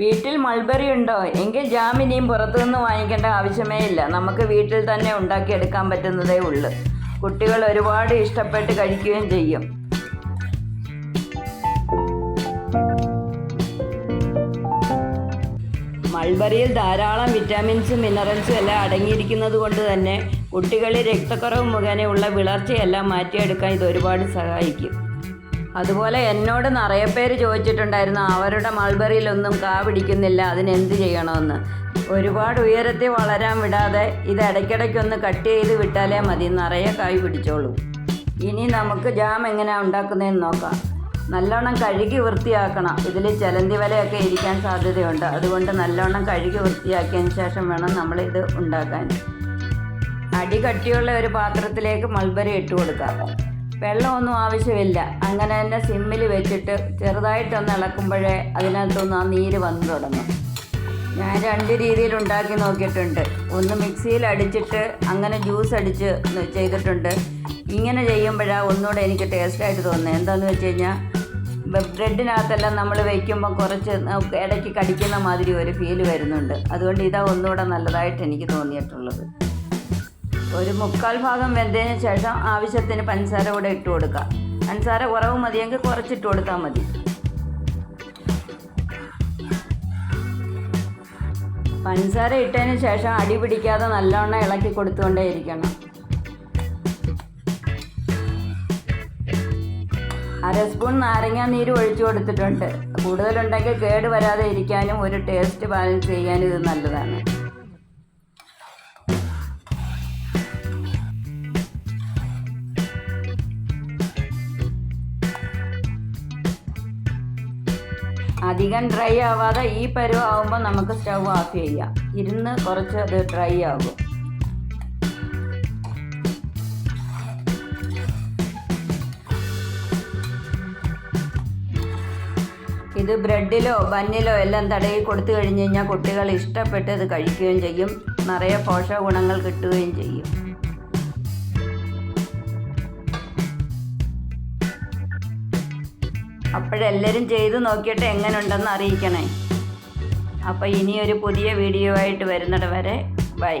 വീട്ടിൽ മൾബറി ഉണ്ടോ? എങ്കിൽ ജാം ഇനിയും പുറത്തുനിന്ന് വാങ്ങിക്കേണ്ട ആവശ്യമേ ഇല്ല. നമുക്ക് വീട്ടിൽ തന്നെ ഉണ്ടാക്കിയെടുക്കാൻ പറ്റുന്നതേ ഉള്ളൂ. കുട്ടികൾ ഒരുപാട് ഇഷ്ടപ്പെട്ട് കഴിക്കുകയും ചെയ്യും. മൾബറിയിൽ ധാരാളം വിറ്റാമിൻസും മിനറൽസും എല്ലാം അടങ്ങിയിരിക്കുന്നത് കൊണ്ട് തന്നെ കുട്ടികളിൽ രക്തക്കുറവ് മുഖേനയുള്ള വിളർച്ചയെല്ലാം മാറ്റിയെടുക്കാൻ ഇത് ഒരുപാട് സഹായിക്കും. അതുപോലെ എന്നോട് നിറയെ പേര് ചോദിച്ചിട്ടുണ്ടായിരുന്നു അവരുടെ മൾബറിയിലൊന്നും കാ പിടിക്കുന്നില്ല അതിനെന്ത് ചെയ്യണമെന്ന്? ഒരുപാട് ഉയരത്തിൽ വളരാൻ വിടാതെ ഇത് ഇടയ്ക്കിടയ്ക്കൊന്ന് കട്ട് ചെയ്ത് വിട്ടാലേ മതി നിറയെ കായ് പിടിച്ചോളൂ. ഇനി നമുക്ക് ജാം എങ്ങനെയാണ് ഉണ്ടാക്കുന്നതെന്ന് നോക്കാം. നല്ലോണം കഴുകി വൃത്തിയാക്കണം. ഇതിൽ ചലന്തി വലയൊക്കെ ഇരിക്കാൻ സാധ്യതയുണ്ട്. അതുകൊണ്ട് നല്ലോണം കഴുകി വൃത്തിയാക്കിയതിന് ശേഷം വേണം നമ്മളിത് ഉണ്ടാക്കാൻ. അടി കട്ടിയുള്ള ഒരു പാത്രത്തിലേക്ക് മൾബറി ഇട്ട് കൊടുക്കാം. വെള്ളമൊന്നും ആവശ്യമില്ല. അങ്ങനെ തന്നെ സിമ്മിൽ വെച്ചിട്ട് ചെറുതായിട്ടൊന്ന് ഇളക്കുമ്പോഴേ അതിനകത്തൊന്ന് ആ നീര് വന്നു തുടങ്ങും. ഞാൻ രണ്ട് രീതിയിൽ ഉണ്ടാക്കി നോക്കിയിട്ടുണ്ട്. ഒന്ന് മിക്സിയിൽ അടിച്ചിട്ട് അങ്ങനെ ജ്യൂസ് അടിച്ച് ചെയ്തിട്ടുണ്ട്. ഇങ്ങനെ ചെയ്യുമ്പോഴാണ് ഒന്നുകൂടെ എനിക്ക് ടേസ്റ്റായിട്ട് തോന്നുന്നത് എന്താണെന്ന് വെച്ച് കഴിഞ്ഞാൽ ബ്രെഡിനകത്തെല്ലാം നമ്മൾ വയ്ക്കുമ്പോൾ കുറച്ച് ഇടയ്ക്ക് കടിക്കുന്ന മാതിരി ഒരു ഫീൽ വരുന്നുണ്ട്. അതുകൊണ്ട് ഇതാ ഒന്നുകൂടെ നല്ലതായിട്ട് എനിക്ക് തോന്നിയിട്ടുള്ളത്. ഒരു മുക്കാൽ ഭാഗം വെന്തതിന് ശേഷം ആവശ്യത്തിന് പഞ്ചസാര കൂടെ ഇട്ട് കൊടുക്കുക പഞ്ചസാര കുറവ് മതിയെങ്കിൽ കുറച്ചിട്ട് കൊടുത്താൽ മതി. പഞ്ചസാര ഇട്ടതിന് ശേഷം അടി പിടിക്കാതെ നല്ലവണ്ണം ഇളക്കി കൊടുത്തുകൊണ്ടേ ഇരിക്കണം. അര സ്പൂൺ നാരങ്ങ നീര് ഒഴിച്ചു കൊടുത്തിട്ടുണ്ട്. കൂടുതലുണ്ടെങ്കിൽ കേട് വരാതെ ഇരിക്കാനും ഒരു ടേസ്റ്റ് ബാലൻസ് ചെയ്യാനും ഇത് നല്ലതാണ്. അധികം ഡ്രൈ ആവാതെ ഈ പരുവം ആവുമ്പോൾ നമുക്ക് സ്റ്റവ് ഓഫ് ചെയ്യാം. ഇരുന്ന് കുറച്ച് അത് ഡ്രൈ ആകും. ഇത് ബ്രെഡിലോ ബന്നിലോ എല്ലാം തടയി കൊടുത്തു കഴിഞ്ഞ് കഴിഞ്ഞാൽ കുട്ടികൾ ഇഷ്ടപ്പെട്ട് ഇത് കഴിക്കുകയും ചെയ്യും. നിറയെ പോഷക ഗുണങ്ങൾ കിട്ടുകയും ചെയ്യും. അപ്പോഴെല്ലാവരും ചെയ്ത് നോക്കിയിട്ട് എങ്ങനെ ഉണ്ടെന്ന് അറിയിക്കണേ. അപ്പോൾ ഇനിയൊരു പുതിയ വീഡിയോ ആയിട്ട് വരുന്നിടം വരെ ബൈ.